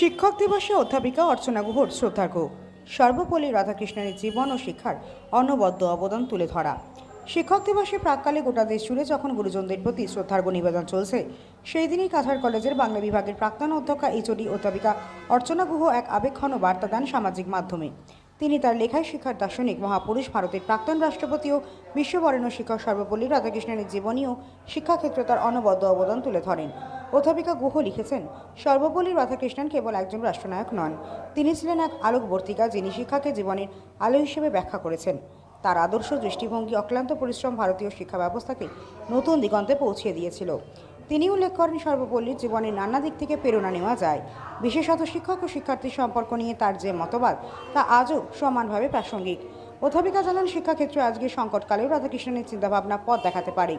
শিক্ষক দিবসে অধ্যাপিকা অর্চনা গুহর শ্রদ্ধার্ঘ সর্বপল্লী রাধাকৃষ্ণের জীবন ও শিক্ষার অনবদ্য অবদান তুলে ধরা। শিক্ষক দিবসে প্রাককালে গোটা দেশ জুড়ে যখন গুরুজনদের প্রতি শ্রদ্ধার্ঘ নিবেদন চলছে, সেই দিনই কাছাড় কলেজের বাংলা বিভাগের প্রাক্তন অধ্যক্ষা এইচডি অধ্যাপিকা অর্চনা গুহ এক আবেক্ষণ বার্তা দেন সামাজিক মাধ্যমে। তিনি তার লেখায় শিক্ষার দার্শনিক মহাপুরুষ, ভারতের প্রাক্তন রাষ্ট্রপতি ও বিশ্ববরেণ্য শিক্ষক সর্বপল্লী রাধাকৃষ্ণনের জীবনী ও শিক্ষাক্ষেত্রে তার অনবদ্য অবদান তুলে ধরেন। অধ্যাপিকা গুহ লিখেছেন, সর্বপল্লী রাধাকৃষ্ণন কেবল একজন রাষ্ট্রনায়ক নন, তিনি ছিলেন এক আলোকবর্তিকা যিনি শিক্ষাকে জীবনের আলো হিসেবে ব্যাখ্যা করেছেন। তার আদর্শ দৃষ্টিভঙ্গি অক্লান্ত পরিশ্রম ভারতীয় শিক্ষা ব্যবস্থাকে নতুন দিগন্তে পৌঁছিয়ে দিয়েছিল। তিনি উল্লেখ করেন, সর্বপল্লীর জীবনের নানা দিক থেকে প্রেরণা নেওয়া যায়। বিশেষত শিক্ষক ও শিক্ষার্থীর সম্পর্ক নিয়ে তার যে মতবাদ, তা আজও সমানভাবে প্রাসঙ্গিক। অধ্যাপিকা জানান, শিক্ষাক্ষেত্রে আজকে সংকটকালেও রাধাকৃষ্ণনের চিন্তাভাবনা পথ দেখাতে পারে।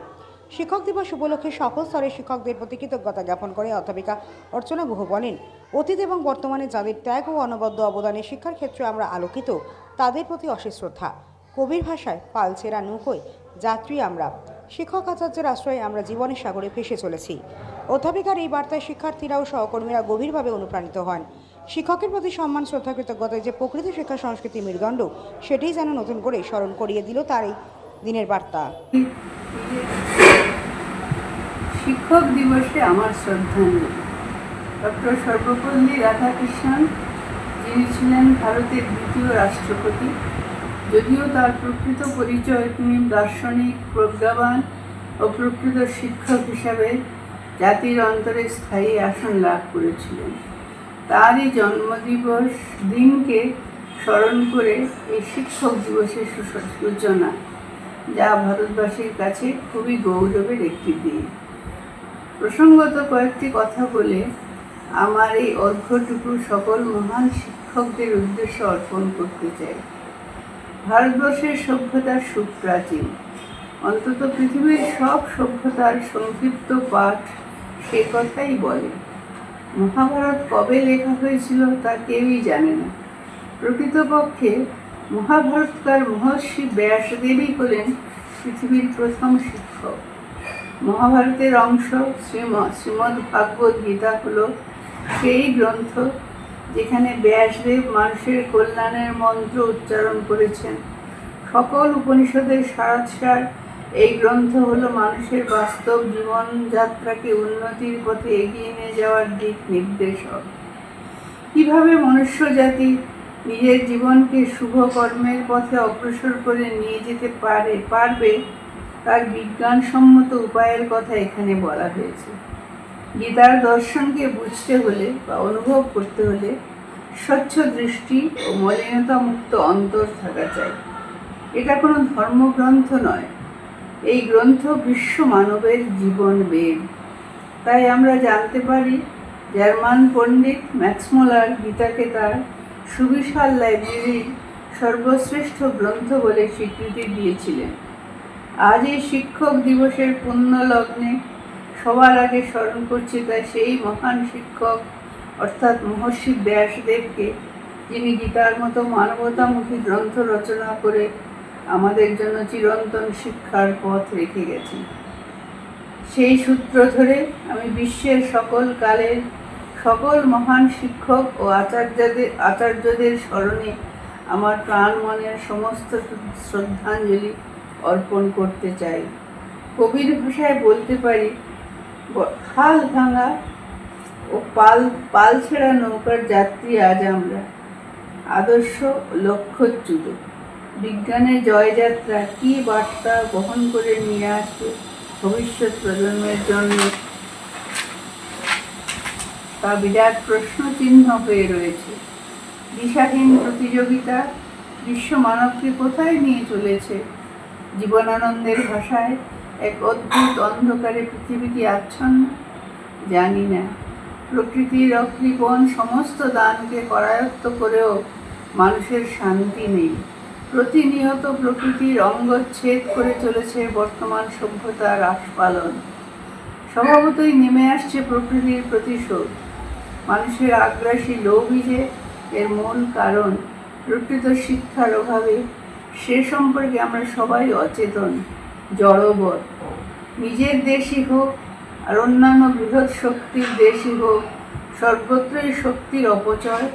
শিক্ষক দিবস উপলক্ষে সকল স্তরের শিক্ষকদের প্রতি কৃতজ্ঞতা জ্ঞাপন করে অধ্যাপিকা অর্চনা গুহ বলেন, অতীত এবং বর্তমানে যাদের ত্যাগ ও অনবদ্য অবদানে শিক্ষার ক্ষেত্রে আমরা আলোকিত, তাদের প্রতি অশেষ শ্রদ্ধা। কবির ভাষায় পালছেরা নৌকোয়, যাত্রী আমরা। শিক্ষক আচার্যের আশ্রয়ে আমরা জীবনের সাগরে ভেসে চলেছি। অধ্যাপিকার এই বার্তায় শিক্ষার্থীরা ও সহকর্মীরা গভীরভাবে অনুপ্রাণিত হন। শিক্ষকের প্রতি সম্মান শ্রদ্ধা কৃতজ্ঞতায় যে প্রকৃত শিক্ষা সংস্কৃতি মেরুদণ্ড, সেটাই যেন নতুন করে স্মরণ করিয়ে দিল তার এই দিনের বার্তা। শিক্ষক দিবসে আমার শ্রদ্ধাঞ্জলি ডক্টর সর্বপল্লী রাধাকৃষ্ণন, যিনি ছিলেন ভারতের দ্বিতীয় রাষ্ট্রপতি যদিও তার প্রকৃত পরিচয় তিনি দার্শনিক, প্রজ্ঞাবান ও প্রকৃত শিক্ষক হিসাবে জাতির অন্তরে স্থায়ী আসন লাভ করেছিলেন। তারই জন্মদিবস দিনকে স্মরণ করে এই শিক্ষক দিবসের সূচনা যা ভারতবাসীর কাছে খুবই গৌরবের একটি দিন। প্রসঙ্গত কয়েকটি কথা বলে আমার এই অর্ঘ্যটুকু সকল মহান শিক্ষকদের উদ্দেশ্য অর্পণ করতে চাই। ভারতবর্ষের সভ্যতার সুপ্রাচীন। অন্তত পৃথিবীর সব সভ্যতার সংক্ষিপ্ত পাঠ সে কথাই বলে। মহাভারত কবে লেখা হয়েছিল তা কেউই জানে না। প্রকৃতপক্ষে মহাভারতকার মহর্ষি ব্যাসদেবী হলেন পৃথিবীর প্রথম শিক্ষক। মহাভারতের অংশ শ্রীম শ্রীমদ্ ভাগবত গীতা হল সেই গ্রন্থ যেখানে ব্যাসদেব মানুষের কল্যাণের মন্ত্র উচ্চারণ করেছেন। সকল উপনিষদের সারাৎসার এই গ্রন্থ হলো মানুষের বাস্তব জীবনযাত্রাকে উন্নতির পথে এগিয়ে নিয়ে যাওয়ার দিক নির্দেশক। কীভাবে মনুষ্য জাতি নিজের জীবনকে শুভ কর্মের পথে অগ্রসর করে নিয়ে যেতে পারে, পারবে, তার বিজ্ঞানসম্মত উপায়ের কথা এখানে বলা হয়েছে। গীতার দর্শনকে বুঝতে হলে বা অনুভব করতে হলে স্বচ্ছ দৃষ্টি ও মলিনতা মুক্ত অন্তর থাকা চাই। এটা কোনো ধর্মগ্রন্থ নয়। এই গ্রন্থ বিশ্ব মানবের জীবন বেদ। তাই আমরা জানতে পারি, জার্মান পণ্ডিত ম্যাক্সমোলার গীতাকে তার সুবিশাল লাইব্রেরির সর্বশ্রেষ্ঠ গ্রন্থ বলে স্বীকৃতি দিয়েছিলেন। আজ এই শিক্ষক দিবসের পুণ্য লগ্নে সবার আগে স্মরণ করছি তাই সেই মহান শিক্ষক, অর্থাৎ মহর্ষি ব্যাসদেবকে, যিনি গীতার মতো মানবতামুখী গ্রন্থ রচনা করে আমাদের জন্য চিরন্তন শিক্ষার পথ রেখে গেছেন। সেই সূত্র ধরে আমি বিশ্বের সকল কালের সকল মহান শিক্ষক ও আচার্যদের আচার্যদের স্মরণে আমার প্রাণ মনের সমস্ত শ্রদ্ধাঞ্জলি অর্পণ করতে চাই। কবির ভাষায় বলতে পারি হাল ভাঙা ও পাল পাল ছেঁড়া নৌকার যাত্রী আজ আমরা। আদর্শ লক্ষ্যচ্যুত। বিজ্ঞানের জয়যাত্রা কি বার্তা বহন করে নিয়ে আসবে ভবিষ্যৎ প্রজন্মের জন্য? তা বিরাট প্রশ্ন চিহ্ন হয়ে রয়েছে। দিশাহীন প্রতিযোগিতা বিশ্ব মানবকে কোথায় নিয়ে চলেছে? জীবনানন্দের ভাষায় এক অদ্ভুত অন্ধকারে পৃথিবী কি আচ্ছন্ন। জানি না। প্রকৃতির অকৃপণ সমস্ত দানকে করায়ত্ত করেও মানুষের শান্তি নেই। প্রতিনিয়ত প্রকৃতির অঙ্গচ্ছেদ করে চলেছে বর্তমান সভ্যতার আস্পালন স্বভাবতই নেমে আসছে প্রকৃতির প্রতিশোধ। মানুষের আগ্রাসী লোভই যে এর মূল কারণ, প্রকৃত শিক্ষার অভাবে সে সম্পর্কে আমরা সবাই অচেতন, জড়বৎ। নিজের দেশই হোক আর অন্যান্য বৃহৎ শক্তির দেশই হোক, সর্বত্রই শক্তির অপচয়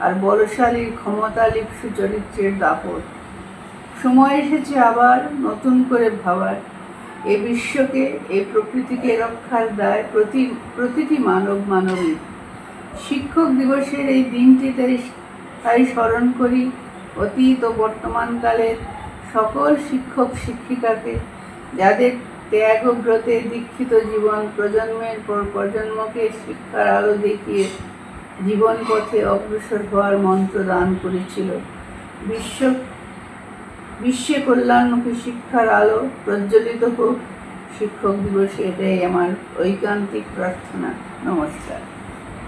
আর বলশালীর ক্ষমতালিপ্সু চরিত্রের দাপট। সময় এসেছে আবার নতুন করে ভাবার। এ বিশ্বকে, এ প্রকৃতিকে রক্ষার দায় প্রতি, প্রতিটি মানব মানবী শিক্ষক দিবসের এই দিনটি তাই তাই স্মরণ করি, অতীত ও বর্তমানকালের সকল শিক্ষক, শিক্ষিকাকে, যাদের ত্যাগ ও ব্রতে দীক্ষিত জীবন প্রজন্মের পর প্রজন্মকে শিক্ষার আলো দেখিয়ে জীবন পথে অগ্রসর হওয়ার মন্ত্র দান করেছিল। বিশ্ব, বিশ্বে কল্যাণমুখী শিক্ষার আলো প্রজ্বলিত হোক। শিক্ষক দিবসে এটাই আমার ঐকান্তিক প্রার্থনা। নমস্কার।